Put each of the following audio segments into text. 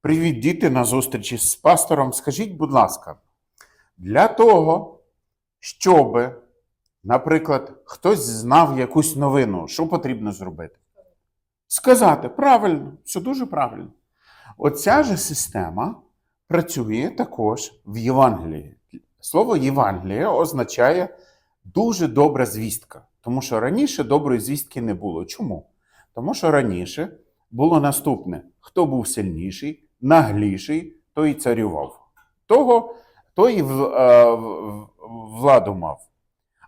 Привіт, діти, на зустрічі з пастором. Скажіть, будь ласка, для того, щоб, наприклад, хтось знав якусь новину, що потрібно зробити? Сказати правильно, все дуже правильно. Оця же система працює також в Євангелії. Слово Євангеліє означає дуже добра звістка, тому що раніше доброї звістки не було. Чому? Тому що раніше було наступне: хто був сильніший, нагліший, той і царював. Того, той е, владу мав.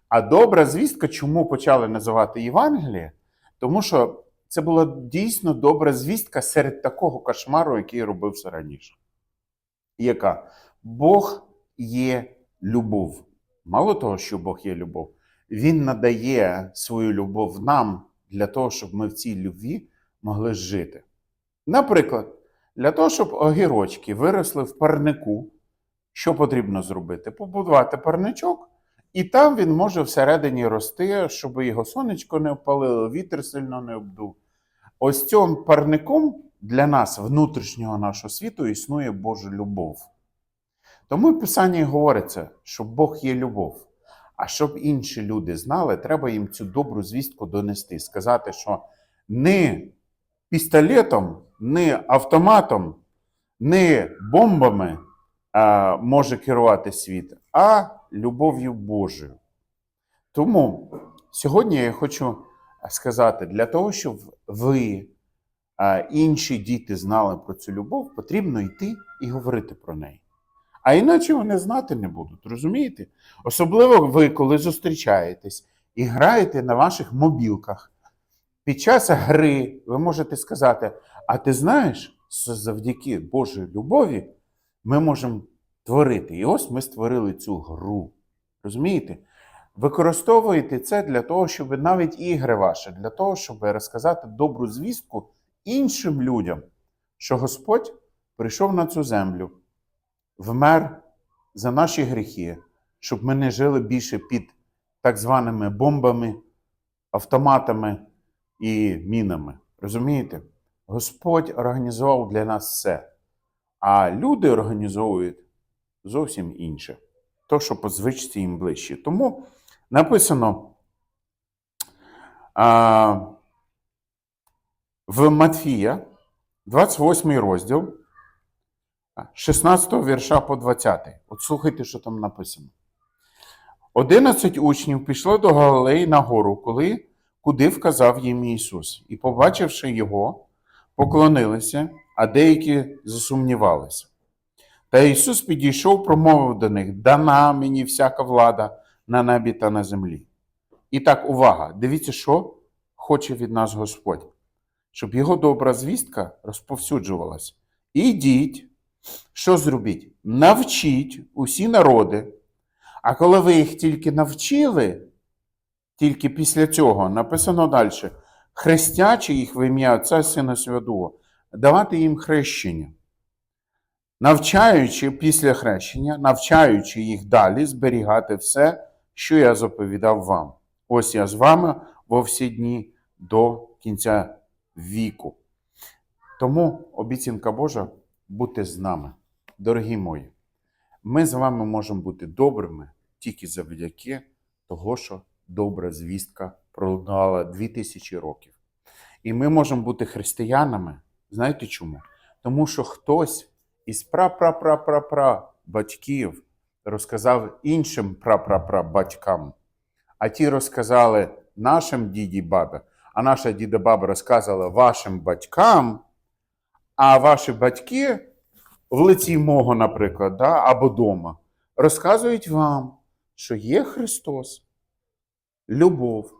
А добра звістка, чому почали називати Євангеліє? Тому що це була дійсно добра звістка серед такого кошмару, який робився раніше. Яка? Бог є любов. Мало того, що Бог є любов, Він надає свою любов нам для того, щоб ми в цій любві могли жити. Наприклад, для того, щоб огірочки виросли в парнику, що потрібно зробити? Побудувати парничок, і там він може всередині рости, щоб його сонечко не опалило, вітер сильно не обдув. Ось цим парником для нас, внутрішнього нашого світу, існує Божа любов. Тому в Писанні говориться, що Бог є любов. А щоб інші люди знали, треба їм цю добру звістку донести, сказати, що не пістолетом, не автоматом, не бомбами а, може керувати світ, а любов'ю Божою. Тому сьогодні я хочу сказати: для того, щоб ви, а, інші діти знали про цю любов, потрібно йти і говорити про неї. А іначе вони знати не будуть, розумієте? Особливо ви, коли зустрічаєтесь і граєте на ваших мобілках. Під час гри ви можете сказати: а ти знаєш, що завдяки Божій любові ми можемо творити. І ось ми створили цю гру. Розумієте? Використовуєте це для того, щоб навіть ігри ваші, для того, щоб розказати добру звістку іншим людям, що Господь прийшов на цю землю, вмер за наші гріхи, щоб ми не жили більше під так званими бомбами, автоматами і мінами. Розумієте? Господь організував для нас все. А люди організовують зовсім інше. То, що по звичці їм ближче. Тому написано а, в Матфія, 28 розділ, 16 вірша по 20. От слухайте, що там написано. Одинадцять учнів пішли до Галилеї на гору, коли, куди вказав їм Ісус, і, побачивши його, поклонилися, а деякі засумнівалися. Та Ісус підійшов, промовив до них: Дана мені всяка влада на небі та на землі. І так, увага! Дивіться, що хоче від нас Господь, щоб його добра звістка розповсюджувалась. Ідіть, що зробіть? Навчіть усі народи. А коли ви їх тільки навчили, тільки після цього написано далі: хрестячи їх в ім'я Отця Сина Святого, давати їм хрещення, навчаючи після хрещення, навчаючи їх далі зберігати все, що я заповідав вам. Ось я з вами во всі дні до кінця віку. Тому обіцянка Божа бути з нами, дорогі мої. Ми з вами можемо бути добрими тільки завдяки того, що добра звістка пролунала 2000 років. І ми можемо бути християнами. Знаєте чому? Тому що хтось із пра-пра-пра-пра-пра батьків розказав іншим пра-пра-пра-батькам, а ті розказали нашим діді бабі, а наша діда баба розказала вашим батькам, а ваші батьки в лиці мого, наприклад, да, або дома, розказують вам, що є Христос, любов,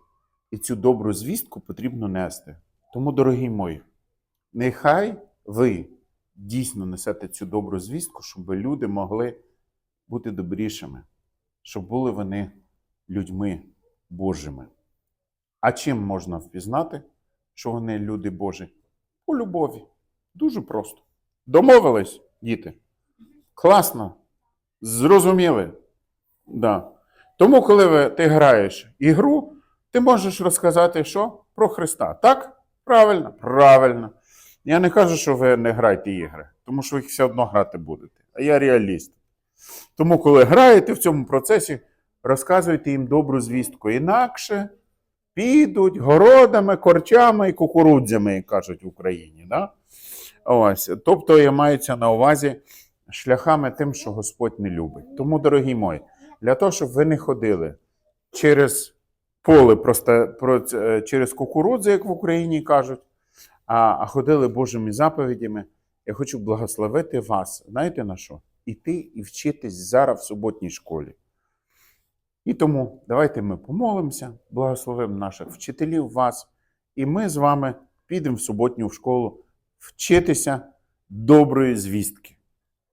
і цю добру звістку потрібно нести. Тому, дорогі мої, нехай ви дійсно несете цю добру звістку, щоб люди могли бути добрішими, щоб були вони людьми Божими. А чим можна впізнати, що вони люди Божі? У любові. Дуже просто. Домовились, діти? Класно. Зрозуміли? Да. Тому, коли ти граєш ігру, ти можеш розказати що? Про Христа. Так? Правильно? Правильно. Я не кажу, що ви не граєте ігри, тому що ви все одно грати будете. А я реаліст. Тому, коли граєте в цьому процесі, розказуйте їм добру звістку. Інакше підуть городами, корчами і кукурудзями, як кажуть в Україні. Да? Ось. Тобто, я мається на увазі шляхами тим, що Господь не любить. Тому, дорогі мої, для того, щоб ви не ходили через поле, просто про, е, через кукурудзи, як в Україні кажуть, а, ходили Божими заповідями, я хочу благословити вас. Знаєте на що? Іти і вчитись зараз в суботній школі. І тому давайте ми помолимося, благословимо наших вчителів вас, і ми з вами підемо в суботню школу вчитися доброї звістки.